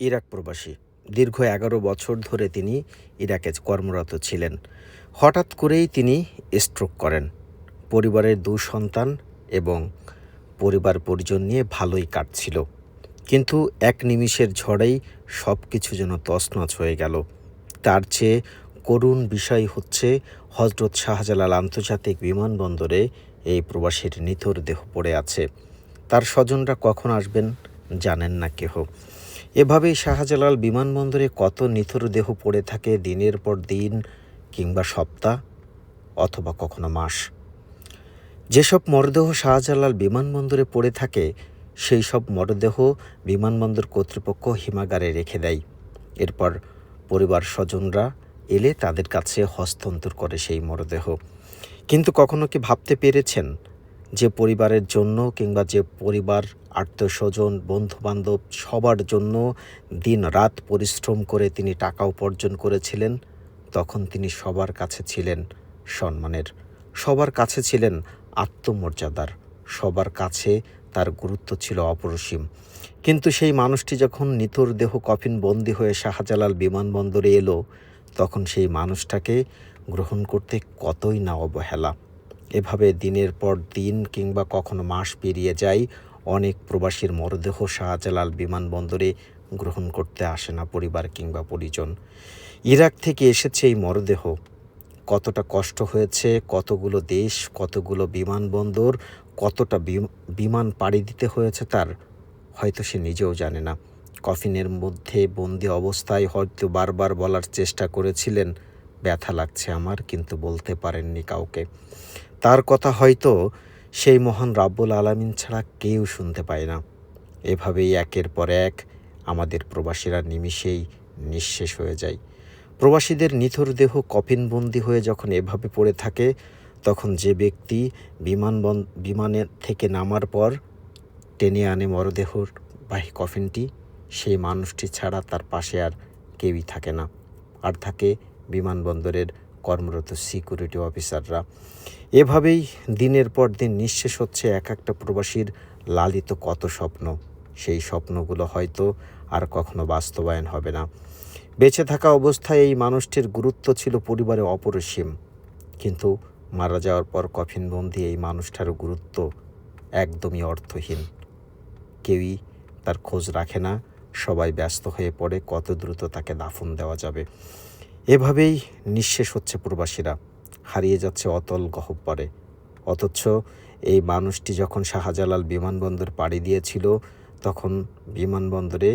Iraq প্রবাসী। দীর্ঘ এগারো বছর ধরে তিনি ইরাকে কর্মরত ছিলেন। হঠাৎ করেই তিনি স্ট্রোক করেন। পরিবারের দু সন্তান এবং পরিবার পরিজন নিয়ে ভালোই কাটছিল। কিন্তু এক নিমিষের ঝড়েই সব কিছু যেন তছনছ হয়ে গেল। তার চেয়ে করুণ বিষয় হচ্ছে হজরত শাহজালাল আন্তর্জাতিক বিমানবন্দরে এই প্রবাসীর নিথর দেহ পড়ে আছে। তার স্বজনরা কখন আসবেন জানেন না কেহ। এভাবেই শাহজালাল বিমানবন্দরে কত নিথর দেহ পড়ে থাকে দিনের পর দিন কিংবা সপ্তাহ অথবা কখনো মাস। যেসব মরদেহ শাহজালাল বিমানবন্দরে পড়ে থাকে, সেই সব মরদেহ বিমানবন্দর কর্তৃপক্ষ হিমাগারে রেখে দেয়। এরপর পরিবার স্বজনরা এলে তাদের কাছে হস্তান্তর করে সেই মরদেহ। কিন্তু কখনো কি ভাবতে পেরেছেন যে পরিবারের জন্য কিংবা যে পরিবার, আত্মীয়স্বজন, বন্ধুবান্ধব সবার জন্য দিন রাত পরিশ্রম করে তিনি টাকা উপার্জন করেছিলেন, তখন তিনি সবার কাছে ছিলেন সম্মানের। সবার কাছে ছিলেন আত্মমর্যাদার। সবার কাছে তার গুরুত্ব ছিল অপরিসীম। কিন্তু সেই মানুষটি যখন নিতর দেহ কফিন বন্দি হয়ে শাহজালাল বিমানবন্দরে এলো, তখন সেই মানুষটাকে গ্রহণ করতে কতই না অবহেলা। এভাবে দিনের পর দিন কিংবা কখনো মাস পেরিয়ে যায়, অনেক প্রবাসীর মরদেহ শাহজালাল বিমানবন্দরে গ্রহণ করতে আসে না পরিবার কিংবা পরিজন। ইরাক থেকে এসেছে এই মরদেহ। কতটা কষ্ট হয়েছে, কতগুলো দেশ, কতগুলো বিমানবন্দর, কতটা বিম- বিমান পাড়ি দিতে হয়েছে তার, হয়তো সে নিজেও জানে না। কফিনের মধ্যে বন্দি অবস্থায় হয়তো বারবার বলার চেষ্টা করেছিলেন, ব্যথা লাগছে আমার, কিন্তু বলতে পারেননি কাউকে। তার কথা হয়তো সেই মহান রাব্বুল আলামিন ছাড়া কেউ শুনতে পায় না। এভাবেই একের পর এক আমাদের প্রবাসীরা নিমিষেই নিঃশেষ হয়ে যায়। প্রবাসীদের নিথর দেহ কফিনবন্দি হয়ে যখন এভাবে পড়ে থাকে, তখন যে ব্যক্তি বিমানবন বিমানে থেকে নামার পর টেনে আনে মরদেহর বাহি কফিনটি, সেই মানুষটি ছাড়া তার পাশে আর কেউই থাকে না। আর থাকে বিমানবন্দরের কর্মরত সিকিউরিটি অফিসাররা এভাবেই দিনের পর দিন নিঃশেষ হচ্ছে এক একটা প্রবাসীর লালিত কত স্বপ্ন। সেই স্বপ্নগুলো হয়তো আর কখনো বাস্তবায়ন হবে না। বেঁচে থাকা অবস্থায় এই মানুষটির গুরুত্ব ছিল পরিবারে অপরিসীম। কিন্তু মারা যাওয়ার পর কফিনবন্দি এই মানুষটার গুরুত্ব একদমই অর্থহীন। কেউই তার খোঁজ রাখে না, সবাই ব্যস্ত হয়ে পড়ে কত দ্রুত তাকে দাফন দেওয়া যাবে। এভাবেই নিঃশেষ হচ্ছে প্রবাসীরা। হারিয়ে যাচ্ছে অতল গহব্বরে। অথচ এই মানুষটি যখন শাহজালাল বিমানবন্দর পাড়ি দিয়েছিল, তখন বিমানবন্দরে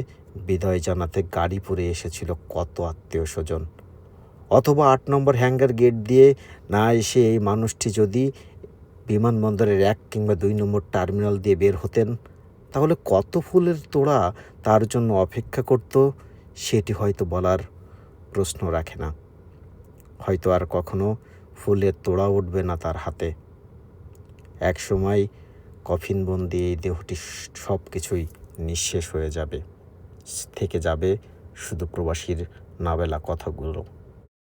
বিদায় জানাতে গাড়ি পরে এসেছিল কত আত্মীয় স্বজন। অথবা আট নম্বর হ্যাঙ্গার গেট দিয়ে না এসে এই মানুষটি যদি বিমানবন্দরের এক কিংবা দুই নম্বর টার্মিনাল দিয়ে বের হতেন, তাহলে কত ফুলের তোড়া তার জন্য অপেক্ষা করত, সেটি হয়তো বলার প্রশ্ন রাখে না। হয়তো আর কখনো ফুলের তোড়া উঠবে না তার হাতে। এক সময় কফিনবন্দি এই দেহটি সব কিছুই নিঃশেষ হয়ে যাবে, থেকে যাবে শুধু প্রবাসীর নাবেলা কথাগুলো।